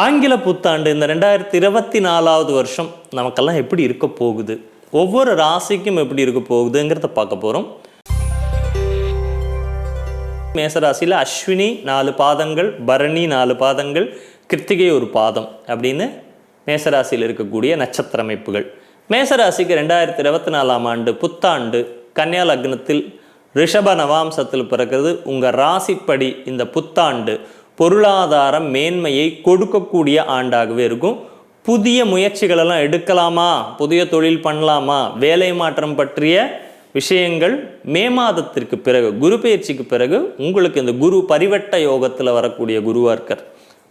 ஆங்கில புத்தாண்டு இந்த ரெண்டாயிரத்தி இருபத்தி நாலாவது வருஷம் நமக்கெல்லாம் எப்படி இருக்க போகுது? ஒவ்வொரு ராசிக்கும் எப்படி இருக்க போகுதுங்கிறத பார்க்க போகிறோம் மேசராசியில் அஸ்வினி நாலு பாதங்கள் பரணி நாலு பாதங்கள் கிருத்திகை ஒரு பாதம் அப்படின்னு மேசராசியில் இருக்கக்கூடிய நட்சத்திர அமைப்புகள். மேசராசிக்கு ரெண்டாயிரத்தி இருபத்தி நாலாம் ஆண்டு புத்தாண்டு கன்னியா லக்னத்தில் ரிஷப நவாம்சத்தில் பிறக்கிறது. உங்கள் ராசிப்படி இந்த புத்தாண்டு பொருளாதார மேன்மையை கொடுக்கக்கூடிய ஆண்டாகவே இருக்கும். புதிய முயற்சிகளெல்லாம் எடுக்கலாமா? புதிய தொழில் பண்ணலாமா? வேலை மாற்றம் பற்றிய விஷயங்கள் மே மாதத்திற்கு பிறகு குரு பயிற்சிக்கு பிறகு உங்களுக்கு இந்த குரு பரிவட்ட யோகத்தில் வரக்கூடிய குருவார்க்கர்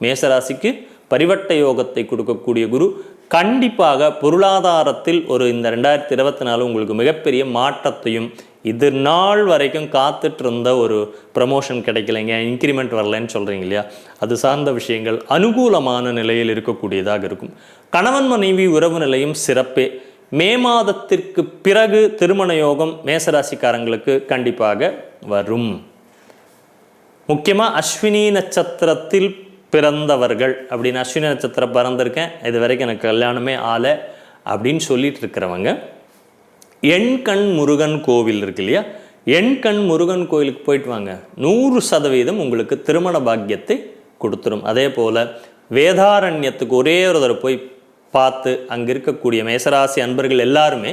மேசராசிக்கு பரிவட்ட யோகத்தை கொடுக்கக்கூடிய குரு கண்டிப்பாக பொருளாதாரத்தில் ஒரு இந்த ரெண்டாயிரத்தி இருபத்தி நாலு உங்களுக்கு மிகப்பெரிய மாற்றத்தையும் இது நாள் வரைக்கும் காத்துட்டு இருந்த ஒரு ப்ரமோஷன் கிடைக்கலைங்க இன்க்ரிமெண்ட் வரலைன்னு சொல்கிறீங்க இல்லையா? அது சார்ந்த விஷயங்கள் அனுகூலமான நிலையில் இருக்கக்கூடியதாக இருக்கும். கணவன் மனைவி உறவு நிலையும் சிறப்பே. மே மாதத்திற்கு பிறகு திருமண யோகம் மேசராசிக்காரங்களுக்கு கண்டிப்பாக வரும். முக்கியமாக அஸ்வினி நட்சத்திரத்தில் பிறந்தவர்கள் அப்படின்னு அஸ்வினி நட்சத்திரம் பிறந்திருக்கேன். இது வரைக்கும் எனக்கு கல்யாணமே ஆலை அப்படின்னு சொல்லிட்டு இருக்கிறவங்க. எண்கண் முருகன் கோவில் இருக்கு இல்லையா? எண்கண் முருகன் கோயிலுக்கு போயிட்டு வாங்க. நூறு சதவீதம் உங்களுக்கு திருமண பாக்கியத்தை கொடுத்துரும். அதே போல் வேதாரண்யத்துக்கு ஒரே ஒரு தடவை போய் பார்த்து அங்கே இருக்கக்கூடிய மேசராசி அன்பர்கள் எல்லாருமே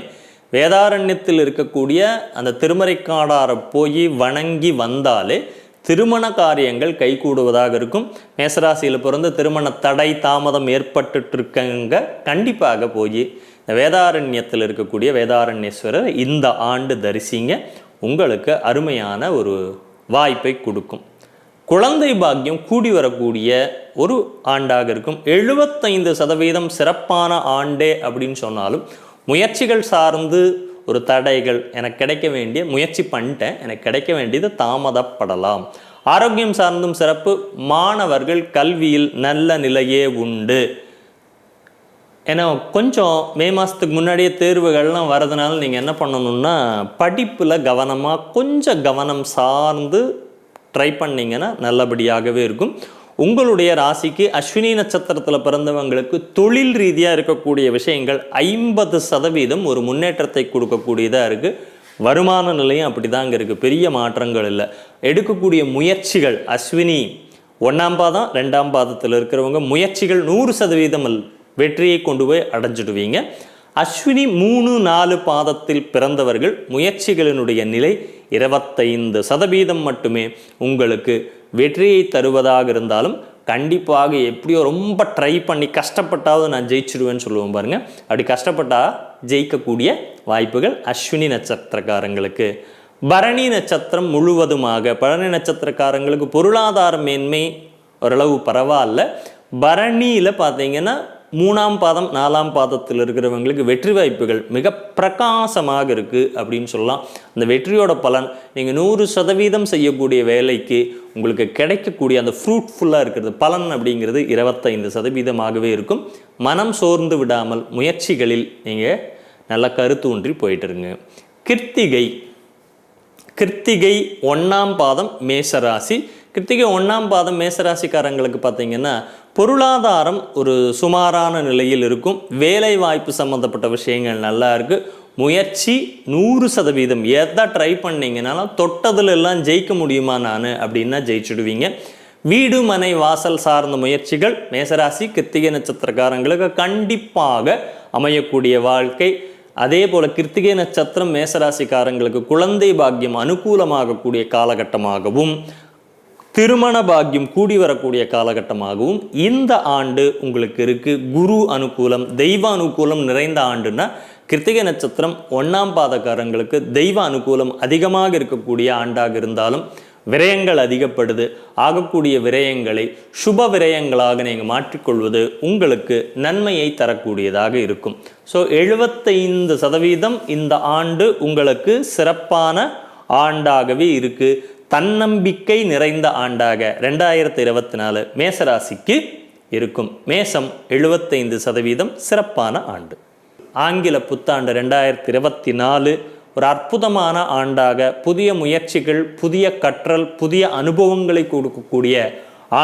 வேதாரண்யத்தில் இருக்கக்கூடிய அந்த திருமறைக்காடாரை போய் வணங்கி வந்தாலே திருமண காரியங்கள் கைகூடுவதாக இருக்கும். மேசராசியில் பிறந்து திருமண தடை தாமதம் ஏற்பட்டுட்டு இருக்கங்க கண்டிப்பாக போய் இந்த வேதாரண்யத்தில் இருக்கக்கூடிய வேதாரண்யேஸ்வரர் இந்த ஆண்டு தரிசிங்க. உங்களுக்கு அருமையான ஒரு வாய்ப்பை கொடுக்கும். குழந்தை பாக்கியம் கூடி வரக்கூடிய ஒரு ஆண்டாக இருக்கும். எழுபத்தைந்து சதவீதம் சிறப்பான ஆண்டே அப்படின்னு சொன்னாலும் முயற்சிகள் சார்ந்து ஒரு தடைகள் எனக்கு கிடைக்க வேண்டிய முயற்சி பண்ணிட்டேன். எனக்கு கிடைக்க வேண்டியது தாமதப்படலாம். ஆரோக்கியம் சார்ந்தும் சிறப்பு. மாணவர்கள் கல்வியில் நல்ல நிலையே உண்டு. ஏன்னா கொஞ்சம் மே மாதத்துக்கு முன்னாடியே தேர்வுகள்லாம் வரதுனால நீங்கள் என்ன பண்ணணும்னா படிப்பில் கவனமாக கொஞ்சம் கவனம் சார்ந்து ட்ரை பண்ணிங்கன்னா நல்லபடியாகவே இருக்கும். உங்களுடைய ராசிக்கு அஸ்வினி நட்சத்திரத்தில் பிறந்தவங்களுக்கு தொழில் ரீதியாக இருக்கக்கூடிய விஷயங்கள் ஐம்பது சதவீதம் ஒரு முன்னேற்றத்தை கொடுக்கக்கூடியதாக இருக்குது வருமான நிலையும் அப்படி தாங்க இருக்குது பெரிய மாற்றங்கள் இல்லை. எடுக்கக்கூடிய முயற்சிகள் அஸ்வினி ஒன்றாம் பாதம் ரெண்டாம் பாதத்தில் இருக்கிறவங்க முயற்சிகள் நூறு சதவீதம் வெற்றியை கொண்டு போய் அடைஞ்சிடுவீங்க. அஸ்வினி மூணு நாலு பாதத்தில் பிறந்தவர்கள் முயற்சிகளினுடைய நிலை இருபத்தைந்து சதவீதம் மட்டுமே. உங்களுக்கு வெற்றியை தருவதாக இருந்தாலும் கண்டிப்பாக எப்படியோ ரொம்ப ட்ரை பண்ணி கஷ்டப்பட்டாவது நான் ஜெயிச்சிடுவேன்னு சொல்லுவோம் பாருங்கள் அப்படி கஷ்டப்பட்டா ஜெயிக்கக்கூடிய வாய்ப்புகள் அஸ்வினி நட்சத்திரக்காரங்களுக்கு. பரணி நட்சத்திரம் முழுவதுமாக பரணி நட்சத்திரக்காரங்களுக்கு பொருளாதார மேன்மை ஓரளவு பரவாயில்ல. பரணியில் பார்த்தீங்கன்னா மூணாம் பாதம் நாலாம் பாதத்தில் இருக்கிறவங்களுக்கு வெற்றி வாய்ப்புகள் மிக பிரகாசமாக இருக்குது அப்படின்னு சொல்லலாம். அந்த வெற்றியோட பலன் நீங்கள் நூறு சதவீதம் செய்யக்கூடிய வேலைக்கு உங்களுக்கு கிடைக்கக்கூடிய அந்த ஃப்ரூட்ஃபுல்லாக இருக்கிறது பலன் அப்படிங்கிறது இருபத்தைந்து சதவீதமாகவே இருக்கும். மனம் சோர்ந்து விடாமல் முயற்சிகளில் நீங்கள் நல்ல கருத்து ஒன்றி போயிட்டுருங்க. கிருத்திகை. கிருத்திகை ஒன்றாம் பாதம் மேசராசி. கிருத்திகை ஒன்றாம் பாதம் மேசராசிக்காரங்களுக்கு பார்த்தீங்கன்னா பொருளாதாரம் ஒரு சுமாரான நிலையில் இருக்கும். வேலை வாய்ப்பு சம்மந்தப்பட்ட விஷயங்கள் நல்லா இருக்குது முயற்சி நூறு சதவீதம். எதை ட்ரை பண்ணிங்கனாலும் தொட்டதுல எல்லாம் ஜெயிக்க முடியுமா நான் அப்படின்னா ஜெயிச்சுடுவீங்க. வீடு மனை வாசல் சார்ந்த முயற்சிகள் மேசராசி கிருத்திகை நட்சத்திரக்காரங்களுக்கு கண்டிப்பாக அமையக்கூடிய வாழ்க்கை. அதே போல கிருத்திகை நட்சத்திரம் மேசராசிக்காரங்களுக்கு குழந்தை பாக்கியம் அனுகூலமாகக்கூடிய காலகட்டமாகவும் திருமண பாக்கியம் கூடி வரக்கூடிய காலகட்டமாகவும் இந்த ஆண்டு உங்களுக்கு இருக்கு. குரு அனுகூலம் தெய்வ அனுகூலம் நிறைந்த ஆண்டுன்னா கிருத்திகை நட்சத்திரம் ஒன்றாம் பாதக்காரங்களுக்கு தெய்வ அனுகூலம் அதிகமாக இருக்கக்கூடிய ஆண்டாக இருந்தாலும் விரயங்கள் அதிகப்படுது. ஆகக்கூடிய விரயங்களை சுப விரயங்களாக நீங்கள் மாற்றிக்கொள்வது உங்களுக்கு நன்மையை தரக்கூடியதாக இருக்கும். ஸோ எழுபத்தைந்து சதவீதம் இந்த ஆண்டு உங்களுக்கு சிறப்பான ஆண்டாகவே இருக்குது தன்னம்பிக்கை நிறைந்த ஆண்டாக ரெண்டாயிரத்தி இருபத்தி நாலு மேசராசிக்கு இருக்கும். மேசம் எழுபத்தைந்து சதவீதம் சிறப்பான ஆண்டு. ஆங்கில புத்தாண்டு ரெண்டாயிரத்தி இருபத்தி நாலு ஒரு அற்புதமான ஆண்டாக புதிய முயற்சிகள் புதிய கற்றல் புதிய அனுபவங்களை கொடுக்கக்கூடிய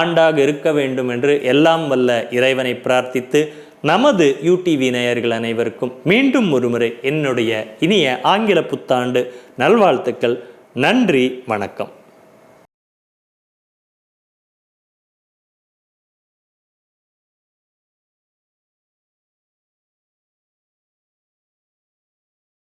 ஆண்டாக இருக்க வேண்டும் என்று எல்லாம் வல்ல இறைவனை பிரார்த்தித்து நமது யூடிவி நேயர்கள் அனைவருக்கும் மீண்டும் ஒருமுறை என்னுடைய இனிய ஆங்கில புத்தாண்டு நல்வாழ்த்துக்கள். நன்றி வணக்கம்.